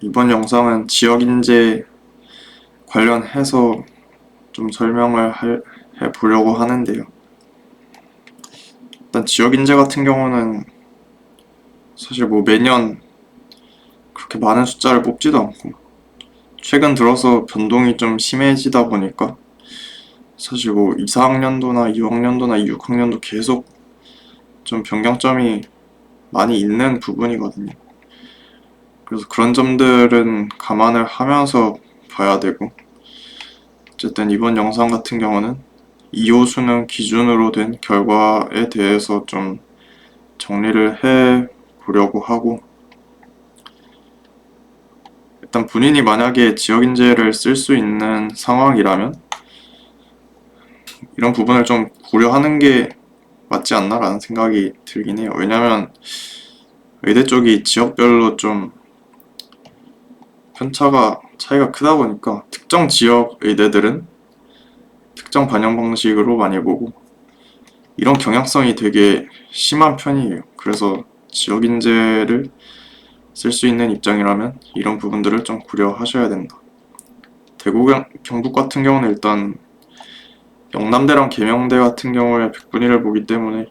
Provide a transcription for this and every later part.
이번 영상은 지역인재 관련해서 좀 설명을 할- 해보려고 하는데요. 일단 지역인재 같은 경우는 사실 뭐 매년 그렇게 많은 숫자를 뽑지도 않고 최근 들어서 변동이 좀 심해지다 보니까 사실 뭐 2, 4학년도나 2학년도나 6학년도 계속 좀 변경점이 많이 있는 부분이거든요. 그래서 그런 점들은 감안을 하면서 봐야 되고 어쨌든 이번 영상 같은 경우는 2호 수능 기준으로 된 결과에 대해서 좀 정리를 해 보려고 하고 일단 본인이 만약에 지역인재를 쓸 수 있는 상황이라면 이런 부분을 좀 고려하는 게 맞지 않나라는 생각이 들긴 해요. 왜냐면 의대 쪽이 지역별로 좀 편차가 차이가 크다 보니까 특정 지역 의대들은 특정 반영 방식으로 많이 보고 이런 경향성이 되게 심한 편이에요. 그래서 지역 인재를 쓸 수 있는 입장이라면 이런 부분들을 좀 고려하셔야 된다. 대구 경- 경북 같은 경우는 일단 영남대랑 계명대 같은 경우에 백분위를 보기 때문에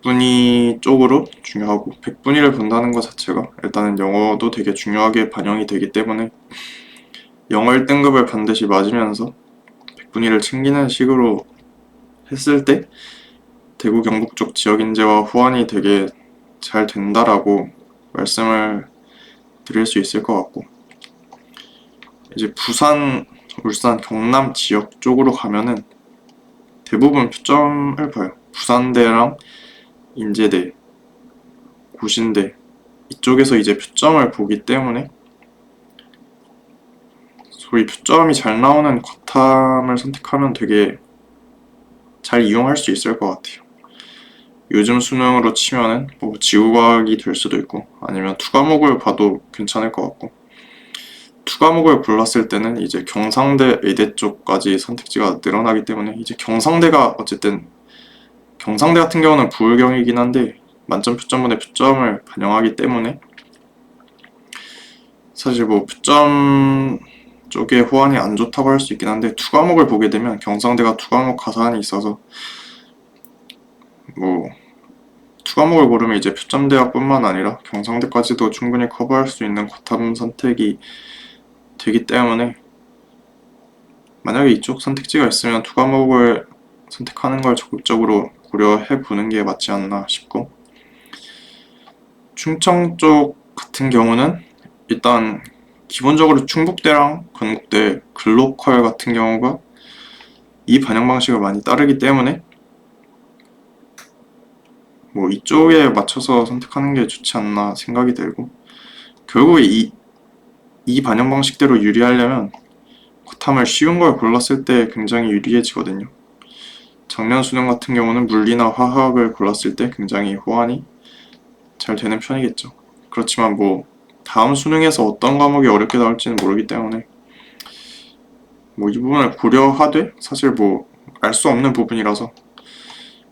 백분위 쪽으로 중요하고 백분위를 본다는 것 자체가 일단은 영어도 되게 중요하게 반영이 되기 때문에 영어 1등급을 반드시 맞으면서 백분위를 챙기는 식으로 했을 때 대구 경북 쪽 지역 인재와 호환이 되게 잘 된다라고 말씀을 드릴 수 있을 것 같고 이제 부산, 울산, 경남 지역 쪽으로 가면은 대부분 표점을 봐요. 부산대랑 인제대, 고신대 이쪽에서 이제 표점을 보기 때문에 소위 표점이 잘 나오는 과탐을 선택하면 되게 잘 이용할 수 있을 것 같아요. 요즘 수능으로 치면은 뭐 지구과학이 될 수도 있고 아니면 투 과목을 봐도 괜찮을 것 같고 투 과목을 골랐을 때는 이제 경상대 의대 쪽까지 선택지가 늘어나기 때문에 이제 경상대가 어쨌든 경상대 같은 경우는 부울경이긴 한데 만점 표점분의 표점을 반영하기 때문에 사실 뭐 표점 쪽에 호환이 안 좋다고 할 수 있긴 한데 투과목을 보게 되면 경상대가 투과목 가산이 있어서 뭐 투과목을 고르면 이제 표점대학뿐만 아니라 경상대까지도 충분히 커버할 수 있는 과탐 선택이 되기 때문에 만약에 이쪽 선택지가 있으면 투과목을 선택하는 걸 적극적으로 고려해 보는 게 맞지 않나 싶고 충청 쪽 같은 경우는 일단 기본적으로 충북대랑 건국대 글로컬 같은 경우가 이 반영 방식을 많이 따르기 때문에 뭐 이쪽에 맞춰서 선택하는 게 좋지 않나 생각이 들고 결국에 이, 이 반영 방식대로 유리하려면 과탐을 쉬운 걸 골랐을 때 굉장히 유리해지거든요. 작년 수능 같은 경우는 물리나 화학을 골랐을 때 굉장히 호환이 잘 되는 편이겠죠. 그렇지만 뭐 다음 수능에서 어떤 과목이 어렵게 나올지는 모르기 때문에 뭐 이 부분을 고려하되 사실 뭐 알 수 없는 부분이라서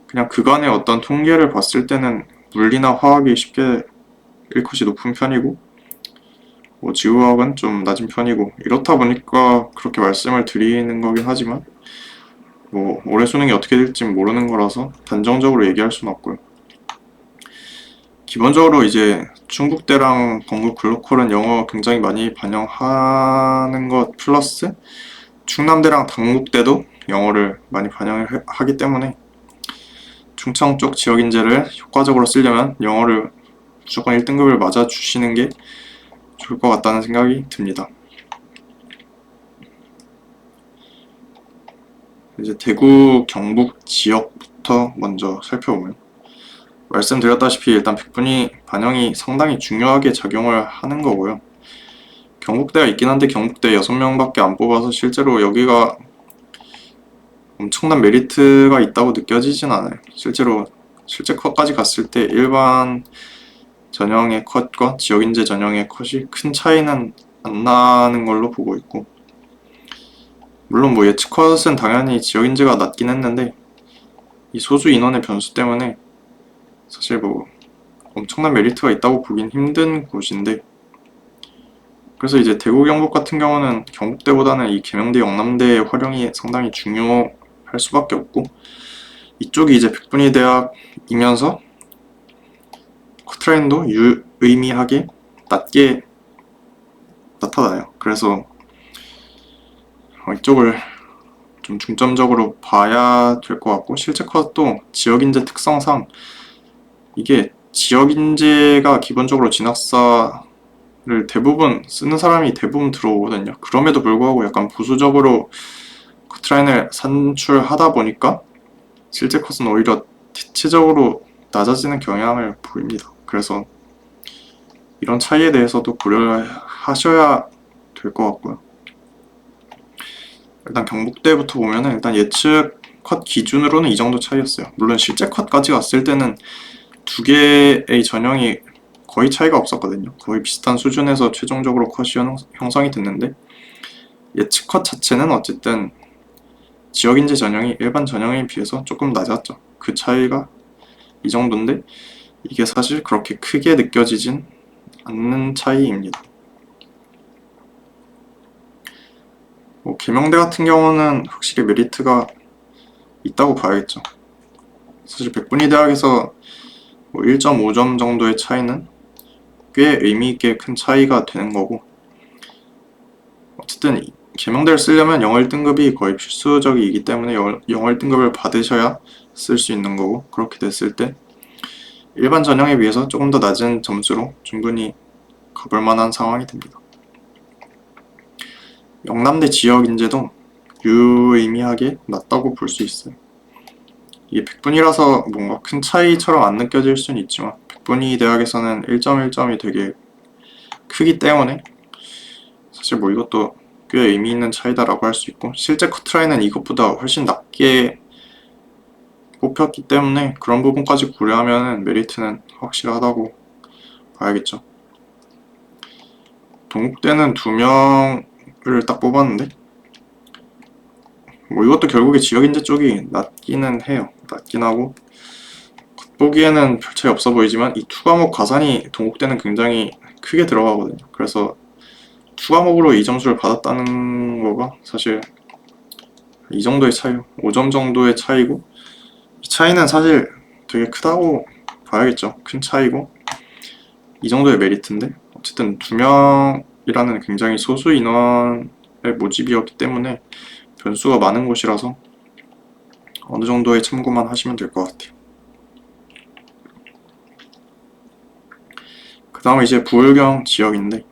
그냥 그간의 어떤 통계를 봤을 때는 물리나 화학이 쉽게 1컷이 높은 편이고 뭐 지구화학은 좀 낮은 편이고 이렇다 보니까 그렇게 말씀을 드리는 거긴 하지만 뭐 올해 수능이 어떻게 될지 모르는 거라서 단정적으로 얘기할 수는 없고요. 기본적으로 이제 충북대랑 건국 글로컬은 영어 굉장히 많이 반영하는 것 플러스 충남대랑 당국대도 영어를 많이 반영을 해- 하기 때문에 충청 쪽 지역 인재를 효과적으로 쓰려면 영어를 무조건 1등급을 맞아 주시는 게 좋을 것 같다는 생각이 듭니다. 이제 대구 경북 지역부터 먼저 살펴보면 말씀드렸다시피 일단 백분위 반영이 상당히 중요하게 작용을 하는 거고요. 경북대가 있긴 한데 경북대 6명밖에 안 뽑아서 실제로 여기가 엄청난 메리트가 있다고 느껴지진 않아요. 실제로 실제 컷까지 갔을 때 일반 전형의 컷과 지역인재 전형의 컷이 큰 차이는 안 나는 걸로 보고 있고 물론 뭐 예측 컷은 당연히 지역인재가 낮긴 했는데 이 소수 인원의 변수 때문에 사실 뭐 엄청난 메리트가 있다고 보긴 힘든 곳인데 그래서 이제 대구 경북 같은 경우는 경북대보다는 이 계명대 영남대의 활용이 상당히 중요할 수밖에 없고 이쪽이 이제 백분위 대학이면서 커트라인도 유의미하게 낮게 나타나요. 그래서 어, 이쪽을 좀 중점적으로 봐야 될 것 같고 실제 컷도 지역인재 특성상 이게 지역인재가 기본적으로 진학사를 대부분 쓰는 사람이 대부분 들어오거든요. 그럼에도 불구하고 약간 보수적으로 커트라인을 산출하다 보니까 실제 컷은 오히려 대체적으로 낮아지는 경향을 보입니다. 그래서 이런 차이에 대해서도 고려하셔야 될 것 같고요. 일단 경북대부터 보면은 일단 예측 컷 기준으로는 이 정도 차이였어요. 물론 실제 컷까지 갔을 때는 두 개의 전형이 거의 차이가 없었거든요. 거의 비슷한 수준에서 최종적으로 컷이 형- 형성이 됐는데 예측 컷 자체는 어쨌든 지역인재 전형이 일반 전형에 비해서 조금 낮았죠. 그 차이가 이 정도인데 이게 사실 그렇게 크게 느껴지진 않는 차이입니다. 뭐 계명대 같은 경우는 확실히 메리트가 있다고 봐야겠죠. 사실 백분위 대학에서 뭐 1.5점 정도의 차이는 꽤 의미 있게 큰 차이가 되는 거고 어쨌든 이 계명대를 쓰려면 영어 1등급이 거의 필수적이기 때문에 영어 1등급을 받으셔야 쓸 수 있는 거고 그렇게 됐을 때 일반 전형에 비해서 조금 더 낮은 점수로 충분히 가볼 만한 상황이 됩니다. 영남대 지역 인재도 유의미하게 낮다고 볼 수 있어요. 이게 백분위라서 뭔가 큰 차이처럼 안 느껴질 수는 있지만 백분위 대학에서는 1점 1점이 되게 크기 때문에 사실 뭐 이것도 꽤 의미 있는 차이다라고 할 수 있고 실제 커트라인은 이것보다 훨씬 낮게 뽑혔기 때문에 그런 부분까지 고려하면 메리트는 확실하다고 봐야겠죠. 동국대는 두 명 을딱 뽑았는데 뭐 이것도 결국에 지역인재 쪽이 낮기는 해요. 낮긴 하고 보기에는 별 차이 없어 보이지만 이 투 과목 가산이 동국대는 굉장히 크게 들어가거든요. 그래서 투 과목으로 이 점수를 받았다는 거가 사실 이 정도의 차이, 5점 정도의 차이고 이 차이는 사실 되게 크다고 봐야겠죠. 큰 차이고 이 정도의 메리트인데 어쨌든 두 명 이라는 굉장히 소수 인원의 모집이었기 때문에 변수가 많은 곳이라서 어느 정도의 참고만 하시면 될 것 같아요. 그 다음에 이제 부울경 지역인데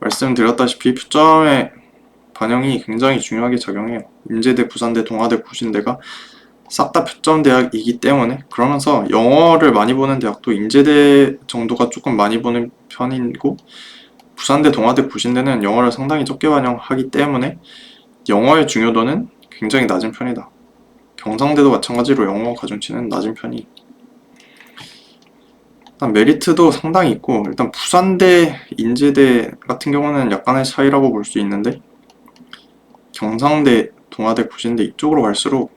말씀드렸다시피 표점의 반영이 굉장히 중요하게 작용해요. 인제대, 부산대, 동아대, 구신대가 싹 다 표점 대학이기 때문에 그러면서 영어를 많이 보는 대학도 인제대 정도가 조금 많이 보는 편이고 부산대, 동아대, 구신대는 영어를 상당히 적게 반영하기 때문에 영어의 중요도는 굉장히 낮은 편이다. 경상대도 마찬가지로 영어 가중치는 낮은 편이. 일단 메리트도 상당히 있고 일단 부산대, 인제대 같은 경우는 약간의 차이라고 볼 수 있는데 경상대, 동아대, 구신대 이쪽으로 갈수록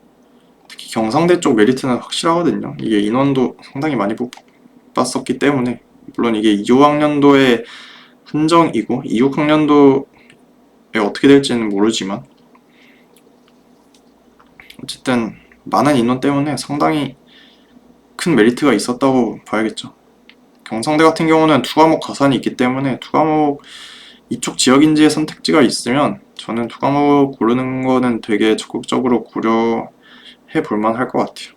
특히 경상대 쪽 메리트는 확실하거든요. 이게 인원도 상당히 많이 뽑았었기 때문에 물론 이게 2, 5학년도의 한정이고 2, 6학년도에 어떻게 될지는 모르지만 어쨌든 많은 인원 때문에 상당히 큰 메리트가 있었다고 봐야겠죠. 경상대 같은 경우는 두 과목 가산이 있기 때문에 두 과목 이쪽 지역인지의 선택지가 있으면 저는 두 과목 고르는 거는 되게 적극적으로 고려해 볼만 할 것 같아요.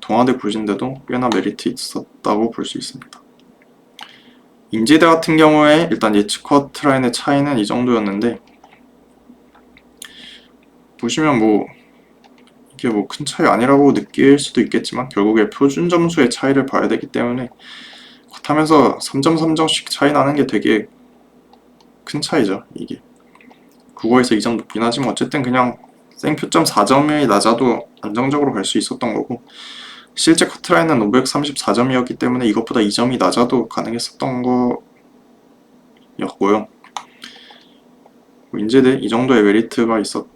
동아대 구신대도 꽤나 메리트 있었다고 볼 수 있습니다. 인제대 같은 경우에 일단 예측 커트라인의 차이는 이 정도였는데 보시면 뭐 이게 뭐 큰 차이 아니라고 느낄 수도 있겠지만 결국에 표준 점수의 차이를 봐야 되기 때문에 그렇다면서 3점 3점씩 차이 나는 게 되게 큰 차이죠 이게. 국어에서 2점 높긴 하지만 어쨌든 그냥 생 표점 4점이 낮아도 안정적으로 갈 수 있었던 거고 실제 커트라인은 534점이었기 때문에 이것보다 2점이 낮아도 가능했었던 거였고요 인제대 이 정도의 메리트가 있었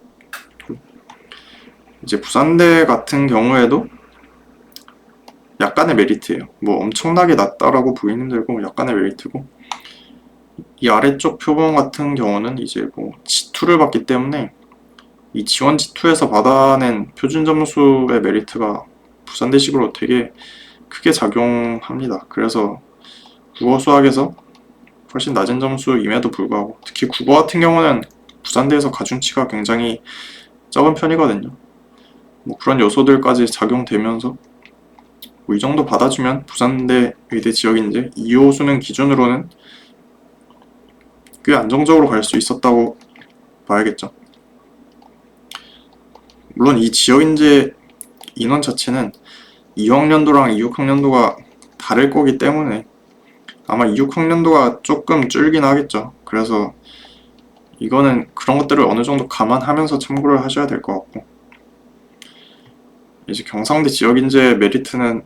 이제 부산대 같은 경우에도 약간의 메리트예요. 뭐 엄청나게 낮다라고 보기 힘들고 약간의 메리트고 이 아래쪽 표본 같은 경우는 이제 뭐 G2를 받기 때문에 이 지원 G2에서 받아낸 표준 점수의 메리트가 부산대식으로 되게 크게 작용합니다. 그래서 국어 수학에서 훨씬 낮은 점수임에도 불구하고 특히 국어 같은 경우는 부산대에서 가중치가 굉장히 적은 편이거든요. 뭐 그런 요소들까지 작용되면서 뭐 이 정도 받아주면 부산대 의대 지역인데 2호 수능 기준으로는 꽤 안정적으로 갈 수 있었다고 봐야겠죠. 물론 이 지역인재 인원 자체는 2학년도랑 2, 6학년도가 다를 거기 때문에 아마 2, 6학년도가 조금 줄긴 하겠죠. 그래서 이거는 그런 것들을 어느 정도 감안하면서 참고를 하셔야 될 것 같고 이제 경상대 지역인재 메리트는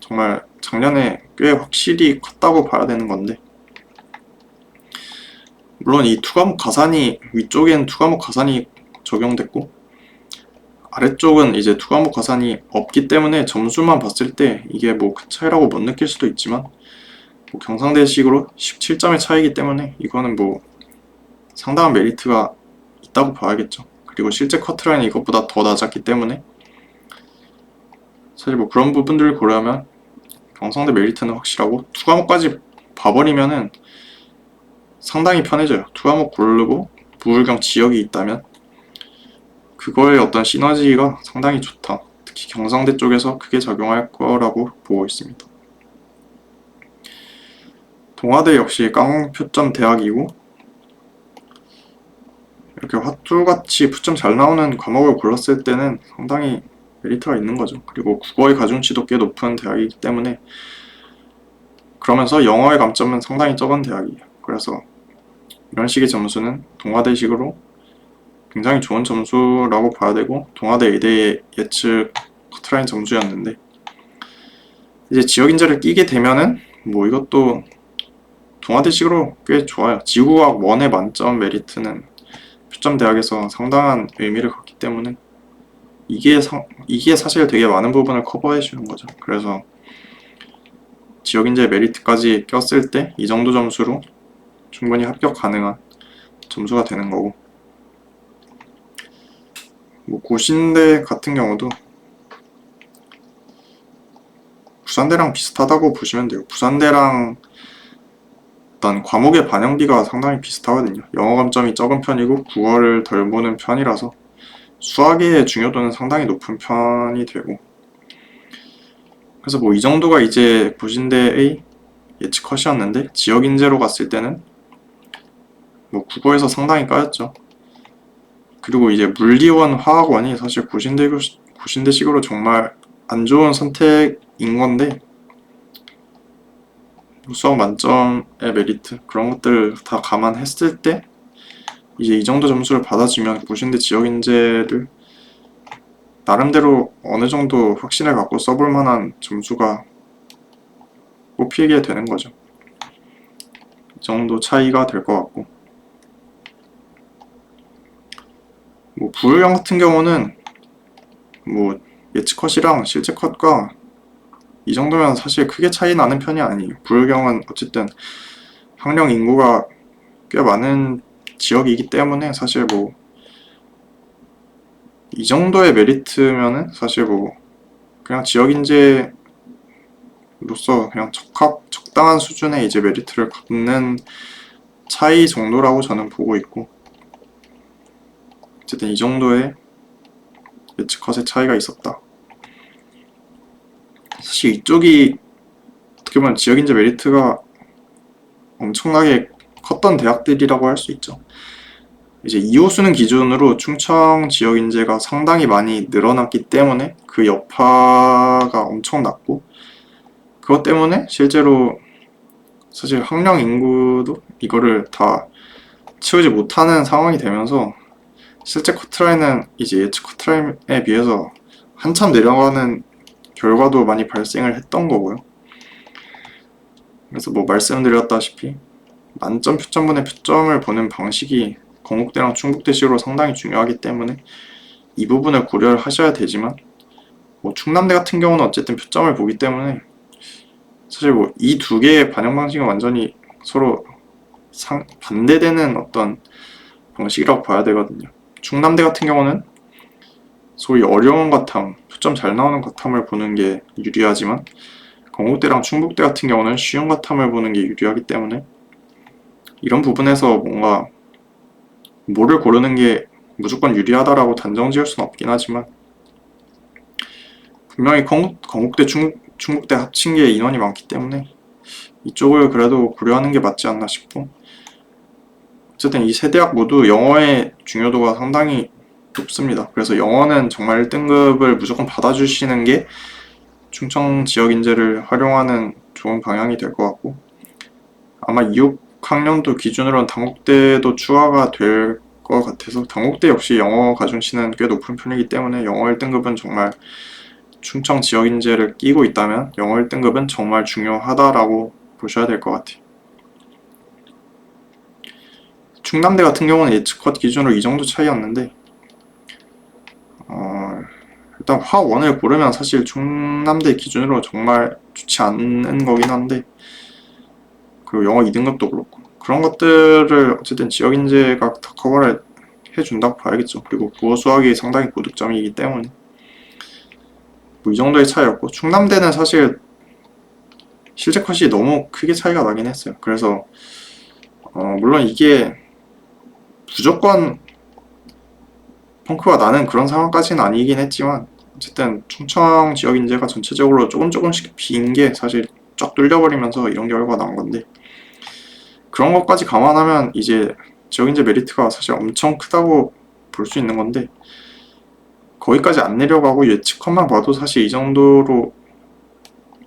정말 작년에 꽤 확실히 컸다고 봐야 되는 건데 물론 이 투과목 가산이 위쪽엔 투과목 가산이 적용됐고 아래쪽은 이제 투과목 가산이 없기 때문에 점수만 봤을 때 이게 뭐 큰 차이라고 못 느낄 수도 있지만 뭐 경상대식으로 17점의 차이기 때문에 이거는 뭐 상당한 메리트가 있다고 봐야겠죠. 그리고 실제 커트라인이 이것보다 더 낮았기 때문에 사실 뭐 그런 부분들을 고려하면 경상대 메리트는 확실하고 투 과목까지 봐버리면은 상당히 편해져요. 투 과목 고르고 부울경 지역이 있다면 그거의 어떤 시너지가 상당히 좋다. 특히 경상대 쪽에서 크게 작용할 거라고 보고 있습니다. 동아대 역시 깡표점 대학이고 이렇게 화투같이 표점 잘 나오는 과목을 골랐을 때는 상당히 메리트가 있는 거죠. 그리고 국어의 가중치도 꽤 높은 대학이기 때문에 그러면서 영어의 감점은 상당히 적은 대학이에요. 그래서 이런 식의 점수는 동아대식으로 굉장히 좋은 점수라고 봐야 되고 동아대 의대의 예측 커트라인 점수였는데 이제 지역 인재를 끼게 되면은 뭐 이것도 동아대식으로 꽤 좋아요. 지구과학 원의 만점 메리트는 표점 대학에서 상당한 의미를 갖기 때문에 이게 상, 이게 사실 되게 많은 부분을 커버해 주는 거죠. 그래서 지역 인재 메리트까지 꼈을 때 이 정도 점수로 충분히 합격 가능한 점수가 되는 거고 뭐 고신대 같은 경우도 부산대랑 비슷하다고 보시면 돼요. 부산대랑 어떤 과목의 반영비가 상당히 비슷하거든요. 영어 감점이 적은 편이고 국어를 덜 보는 편이라서 수학의 중요도는 상당히 높은 편이 되고 그래서 뭐 이 정도가 이제 고신대의 예측 컷이었는데 지역 인재로 갔을 때는 뭐 국어에서 상당히 까였죠. 그리고 이제 물리원, 화학원이 사실 고신대 고신대식으로 정말 안 좋은 선택인 건데 수학 만점의 메리트 그런 것들 다 감안했을 때 이제 이 정도 점수를 받아주면 고신대 지역 인재를 나름대로 어느 정도 확신을 갖고 써볼 만한 점수가 뽑히게 되는 거죠. 이 정도 차이가 될 것 같고 뭐 부유형 같은 경우는 뭐 예측 컷이랑 실제 컷과 이 정도면 사실 크게 차이 나는 편이 아니에요. 부유경은 어쨌든 학령 인구가 꽤 많은 지역이기 때문에 사실 뭐 이 정도의 메리트면은 사실 뭐 그냥 지역 인재로서 그냥 적합 적당한 수준의 이제 메리트를 갖는 차이 정도라고 저는 보고 있고 어쨌든 이 정도의 예측 컷의 차이가 있었다. 사실 이쪽이 어떻게 보면 지역인재 메리트가 엄청나게 컸던 대학들이라고 할 수 있죠. 이제 2호 수능 기준으로 충청 지역 인재가 상당히 많이 늘어났기 때문에 그 여파가 엄청 났고 그것 때문에 실제로 사실 학령 인구도 이거를 다 채우지 못하는 상황이 되면서 실제 커트라인은 이제 예측 커트라인에 비해서 한참 내려가는 결과도 많이 발생을 했던 거고요. 그래서 뭐 말씀드렸다시피 만점 표점분의 표점을 보는 방식이 건국대랑 충북대식으로 상당히 중요하기 때문에 이 부분을 고려를 하셔야 되지만 뭐 충남대 같은 경우는 어쨌든 표점을 보기 때문에 사실 뭐 이 두 개의 반영 방식은 완전히 서로 상, 반대되는 어떤 방식이라고 봐야 되거든요. 충남대 같은 경우는 소위 어려운 과탐, 표점 잘 나오는 과탐을 보는 게 유리하지만 건국대랑 충북대 같은 경우는 쉬운 과탐을 보는 게 유리하기 때문에 이런 부분에서 뭔가 뭐를 고르는 게 무조건 유리하다라고 단정 지을 수는 없긴 하지만 분명히 건국, 건국대, 충, 충북대 합친 게 인원이 많기 때문에 이쪽을 그래도 고려하는 게 맞지 않나 싶고 어쨌든 이 세 대학 모두 영어의 중요도가 상당히 높습니다. 그래서 영어는 정말 1등급을 무조건 받아주시는 게 충청 지역 인재를 활용하는 좋은 방향이 될 것 같고 아마 2, 6학년도 기준으로는 당국대도 추가가 될 것 같아서 당국대 역시 영어 가중치는 꽤 높은 편이기 때문에 영어 1등급은 정말 충청 지역 인재를 끼고 있다면 영어 1등급은 정말 중요하다라고 보셔야 될 것 같아요. 충남대 같은 경우는 예측컷 기준으로 이 정도 차이였는데 어, 일단 화원을 고르면 사실 충남대 기준으로 정말 좋지 않은 거긴 한데 그리고 영어 2등급도 그렇고 그런 것들을 어쨌든 지역 인재가 다 커버를 해준다고 봐야겠죠. 그리고 국어 수학이 상당히 고득점이기 때문에 뭐 이 정도의 차이였고 충남대는 사실 실제 컷이 너무 크게 차이가 나긴 했어요. 그래서 어, 물론 이게 무조건 펑크가 나는 그런 상황까지는 아니긴 했지만 어쨌든 충청 지역 인재가 전체적으로 조금 조금씩 빈 게 사실 쫙 뚫려버리면서 이런 결과가 나온 건데 그런 것까지 감안하면 이제 지역 인재 메리트가 사실 엄청 크다고 볼 수 있는 건데 거기까지 안 내려가고 예측컷만 봐도 사실 이 정도로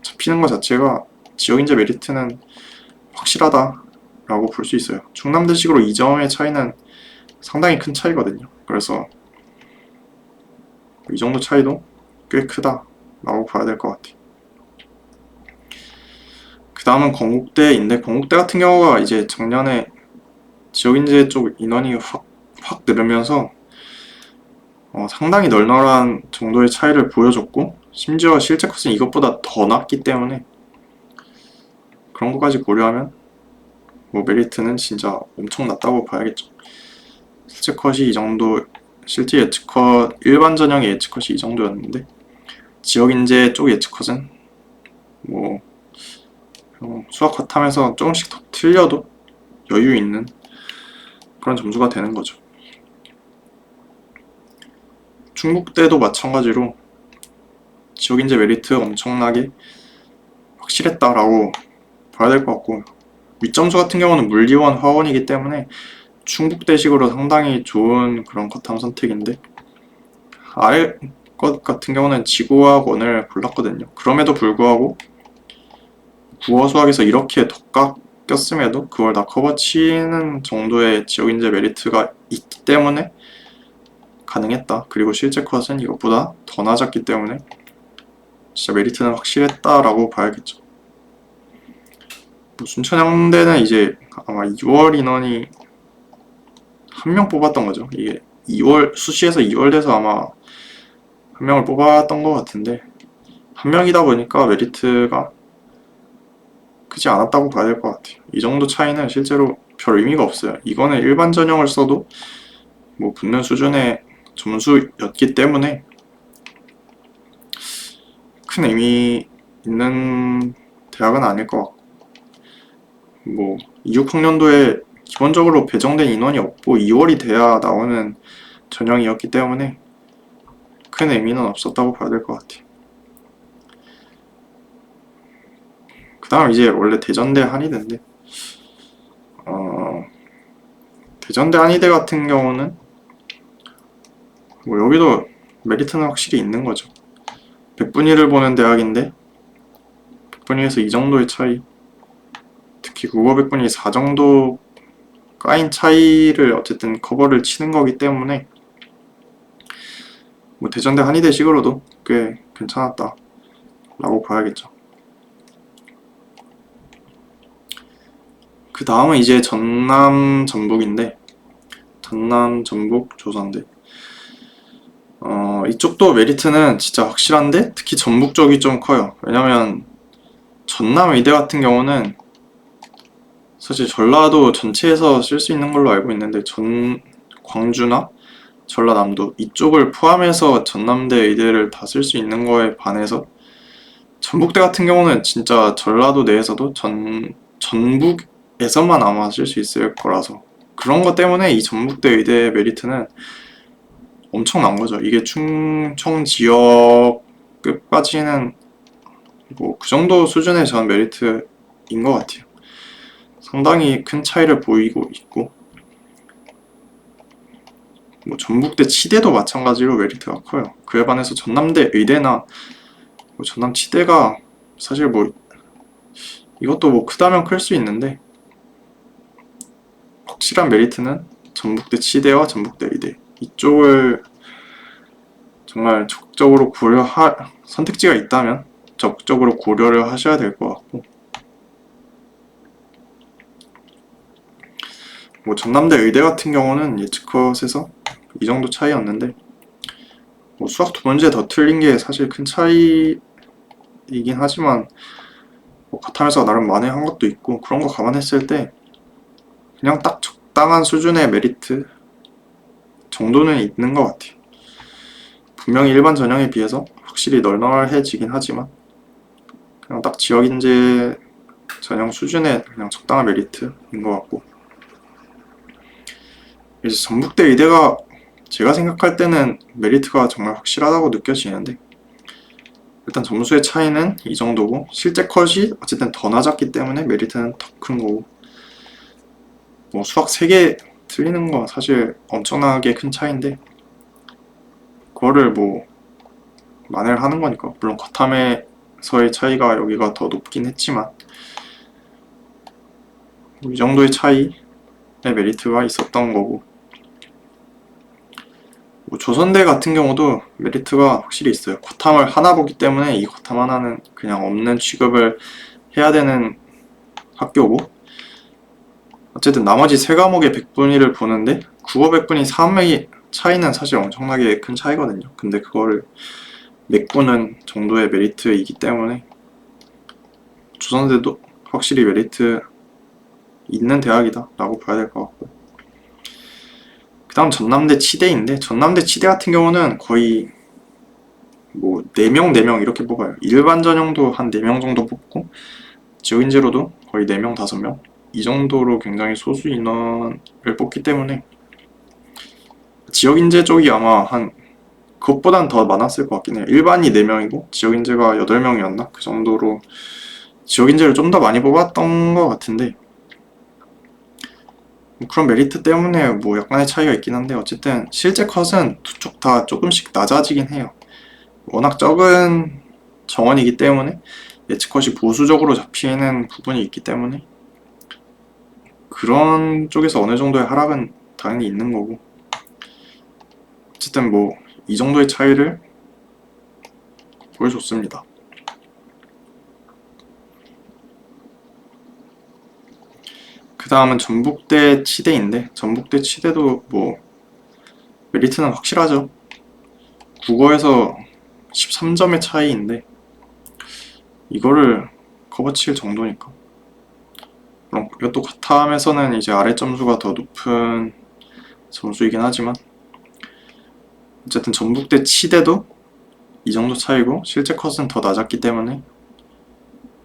잡히는 것 자체가 지역 인재 메리트는 확실하다 라고 볼 수 있어요. 충남대식으로 2점의 차이는 상당히 큰 차이거든요. 그래서 이 정도 차이도 꽤 크다라고 봐야 될 것 같아요. 그 다음은 건국대인데 건국대 같은 경우가 이제 작년에 지역인재 쪽 인원이 확, 확 늘으면서 어, 상당히 널널한 정도의 차이를 보여줬고 심지어 실제 컷은 이것보다 더 낮기 때문에 그런 것까지 고려하면 뭐 메리트는 진짜 엄청 낮다고 봐야겠죠. 실제 컷이 이 정도 실제 예측컷 일반 전형의 예측컷이 이 정도였는데 지역 인재 쪽 예측컷은 뭐 어, 수학 컷 하면서 조금씩 더 틀려도 여유 있는 그런 점수가 되는 거죠. 중국대도 마찬가지로 지역 인재 메리트 엄청나게 확실했다라고 봐야 될 것 같고 윗점수 같은 경우는 물리원 화원이기 때문에 충북대식으로 상당히 좋은 그런 컷함 선택인데 아래 것 같은 경우는 지구학원을 골랐거든요. 그럼에도 불구하고 국어 수학에서 이렇게 덕각 꼈음에도 그걸 다 커버치는 정도의 지역인재 메리트가 있기 때문에 가능했다. 그리고 실제 컷은 이것보다 더 낮았기 때문에 진짜 메리트는 확실했다라고 봐야겠죠. 뭐 순천향대는 이제 아마 2월 인원이 한 명 뽑았던 거죠. 이게 2월 수시에서 2월 돼서 아마 한 명을 뽑았던 것 같은데 한 명이다 보니까 메리트가 크지 않았다고 봐야 될 것 같아요. 이 정도 차이는 실제로 별 의미가 없어요. 이거는 일반 전형을 써도 뭐 붙는 수준의 점수였기 때문에 큰 의미 있는 대학은 아닐 것 같고 뭐 26학년도에 기본적으로 배정된 인원이 없고 2월이 돼야 나오는 전형이었기 때문에 큰 의미는 없었다고 봐야 될 것 같아요. 그 다음 이제 원래 대전대 한의대인데 어, 대전대 한의대 같은 경우는 뭐 여기도 메리트는 확실히 있는 거죠. 100분위를 보는 대학인데 100분위에서 이 정도의 차이 특히 국어 100분위 4 정도 까인 차이를 어쨌든 커버를 치는 거기 때문에 뭐 대전대 한의대식으로도 꽤 괜찮았다 라고 봐야겠죠. 그 다음은 이제 전남 전북인데 전남 전북 조선대 어 어, 이쪽도 메리트는 진짜 확실한데 특히 전북 쪽이 좀 커요. 왜냐면 전남 의대 같은 경우는 사실 전라도 전체에서 쓸 수 있는 걸로 알고 있는데 전 광주나 전라남도 이쪽을 포함해서 전남대 의대를 다 쓸 수 있는 거에 반해서 전북대 같은 경우는 진짜 전라도 내에서도 전 전북에서만 아마 쓸 수 있을 거라서 그런 것 때문에 이 전북대 의대 메리트는 엄청난 거죠. 이게 충청 지역 끝까지는 뭐 그 정도 수준의 전 메리트인 것 같아요. 상당히 큰 차이를 보이고 있고 뭐 전북대 치대도 마찬가지로 메리트가 커요. 그에 반해서 전남대 의대나 뭐 전남 치대가 사실 뭐 이것도 뭐 크다면 클 수 있는데 확실한 메리트는 전북대 치대와 전북대 의대 이쪽을 정말 적극적으로 고려할 선택지가 있다면 적극적으로 고려를 하셔야 될 것 같고 뭐 전남대 의대 같은 경우는 예측컷에서 이 정도 차이였는데 뭐 수학 두 문제 더 틀린 게 사실 큰 차이이긴 하지만 뭐 과탐에서 나름 만회한 것도 있고 그런 거 감안했을 때 그냥 딱 적당한 수준의 메리트 정도는 있는 것 같아요. 분명히 일반 전형에 비해서 확실히 널널해지긴 하지만 그냥 딱 지역 인재 전형 수준의 그냥 적당한 메리트인 것 같고 이제 전북대 의대가 제가 생각할 때는 메리트가 정말 확실하다고 느껴지는데 일단 점수의 차이는 이 정도고 실제 컷이 어쨌든 더 낮았기 때문에 메리트는 더 큰 거고 뭐 수학 3개 틀리는 거 사실 엄청나게 큰 차이인데 그거를 뭐 만회를 하는 거니까 물론 과탐에서의 차이가 여기가 더 높긴 했지만 뭐 이 정도의 차이의 메리트가 있었던 거고 뭐 조선대 같은 경우도 메리트가 확실히 있어요. 과탐을 하나 보기 때문에 이 과탐 하나는 그냥 없는 취급을 해야 되는 학교고 어쨌든 나머지 세 과목의 100분위를 보는데 국어 100분위 3의 차이는 사실 엄청나게 큰 차이거든요. 근데 그거를 메꾸는 정도의 메리트이기 때문에 조선대도 확실히 메리트 있는 대학이다 라고 봐야 될 것 같고 그 다음 전남대 치대인데 전남대 치대 같은 경우는 거의 뭐 4명 4명 이렇게 뽑아요. 일반 전형도 한 4명 정도 뽑고 지역인재로도 거의 4명 5명 이 정도로 굉장히 소수 인원을 뽑기 때문에 지역인재 쪽이 아마 한 그것보단 더 많았을 것 같긴 해요. 일반이 4명이고 지역인재가 8명이었나? 그 정도로 지역인재를 좀 더 많이 뽑았던 것 같은데 뭐 그런 메리트 때문에 뭐 약간의 차이가 있긴 한데 어쨌든 실제 컷은 두 쪽 다 조금씩 낮아지긴 해요. 워낙 적은 정원이기 때문에 예측 컷이 보수적으로 잡히는 부분이 있기 때문에 그런 쪽에서 어느 정도의 하락은 당연히 있는 거고 어쨌든 뭐 이 정도의 차이를 보여줬습니다. 그 다음은 전북대 치대인데 전북대 치대도 뭐 메리트는 확실하죠. 국어에서 13점의 차이인데 이거를 커버칠 정도니까. 그럼 이것도 과탐에서는 이제 아래 점수가 더 높은 점수이긴 하지만 어쨌든 전북대 치대도 이 정도 차이고 실제 컷은 더 낮았기 때문에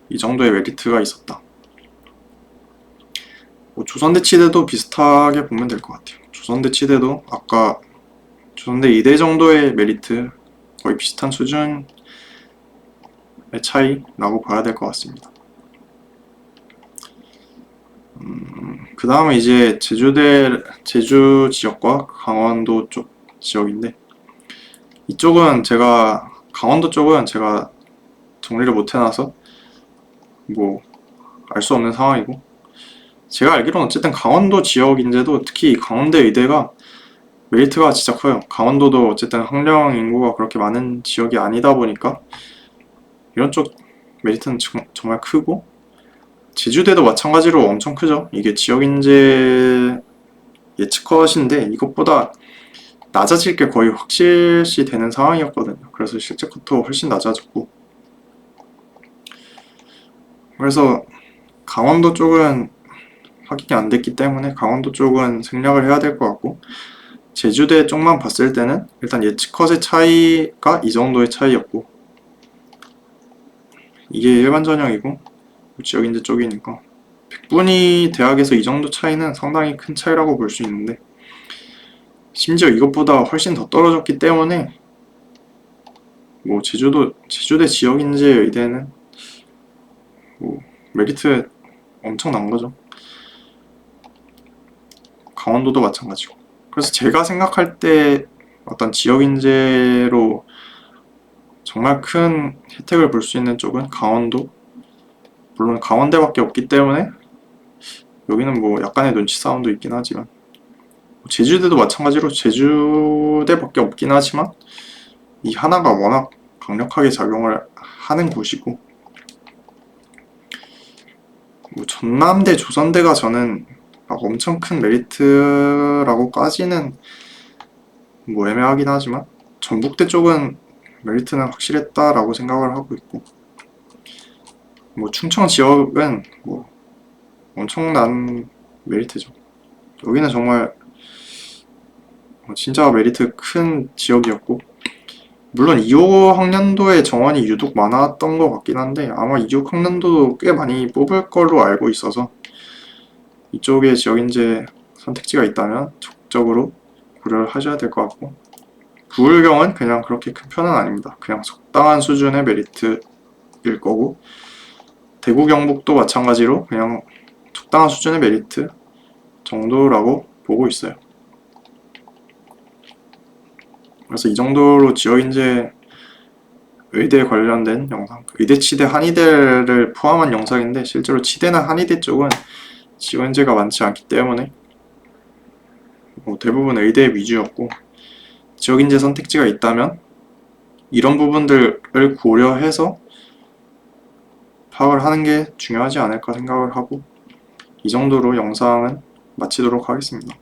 이 정도의 메리트가 있었다. 뭐 조선대 치대도 비슷하게 보면 될 것 같아요. 조선대 치대도 아까 조선대 2대 정도의 메리트 거의 비슷한 수준의 차이라고 봐야 될 것 같습니다. 음, 그 다음에 이제 제주대, 제주 지역과 강원도 쪽 지역인데 이쪽은 제가 강원도 쪽은 제가 정리를 못 해놔서 뭐 알 수 없는 상황이고 제가 알기로는 어쨌든 강원도 지역인데도 특히 강원대 의대가 메리트가 진짜 커요. 강원도도 어쨌든 학령 인구가 그렇게 많은 지역이 아니다 보니까 이런 쪽 메리트는 정- 정말 크고 제주대도 마찬가지로 엄청 크죠. 이게 지역인재 예측컷인데 이것보다 낮아질 게 거의 확실시 되는 상황이었거든요. 그래서 실제 컷도 훨씬 낮아졌고 그래서 강원도 쪽은 확인이 안 됐기 때문에 강원도 쪽은 생략을 해야 될 것 같고 제주대 쪽만 봤을 때는 일단 예측 컷의 차이가 이 정도의 차이였고 이게 일반 전형이고 지역 인재 쪽이니까 백분위 대학에서 이 정도 차이는 상당히 큰 차이라고 볼 수 있는데 심지어 이것보다 훨씬 더 떨어졌기 때문에 뭐 제주도 제주대 지역 인재 의대는 뭐 메리트 엄청난 거죠. 강원도도 마찬가지고. 그래서 제가 생각할 때 어떤 지역 인재로 정말 큰 혜택을 볼 수 있는 쪽은 강원도. 물론 강원대밖에 없기 때문에 여기는 뭐 약간의 눈치 싸움도 있긴 하지만 제주대도 마찬가지로 제주대밖에 없긴 하지만 이 하나가 워낙 강력하게 작용을 하는 곳이고 뭐 전남대, 조선대가 저는 막 엄청 큰 메리트라고까지는 뭐 애매하긴 하지만 전북대 쪽은 메리트는 확실했다라고 생각을 하고 있고 뭐 충청 지역은 뭐 엄청난 메리트죠. 여기는 정말 어, 진짜 메리트 큰 지역이었고 물론 2호 학년도에 정원이 유독 많았던 것 같긴 한데 아마 2호 학년도도 꽤 많이 뽑을 걸로 알고 있어서 이쪽에 지역인재 선택지가 있다면 적극적으로 고려를 하셔야 될 것 같고 부울경은 그냥 그렇게 큰 편은 아닙니다. 그냥 적당한 수준의 메리트일 거고 대구 경북도 마찬가지로 그냥 적당한 수준의 메리트 정도라고 보고 있어요. 그래서 이 정도로 지역인재 의대 관련된 영상, 의대 치대 한의대를 포함한 영상인데 실제로 치대나 한의대 쪽은 지원제가 많지 않기 때문에 뭐 대부분 의대 위주였고 지역인재 선택지가 있다면 이런 부분들을 고려해서 파악을 하는 게 중요하지 않을까 생각을 하고 이 정도로 영상은 마치도록 하겠습니다.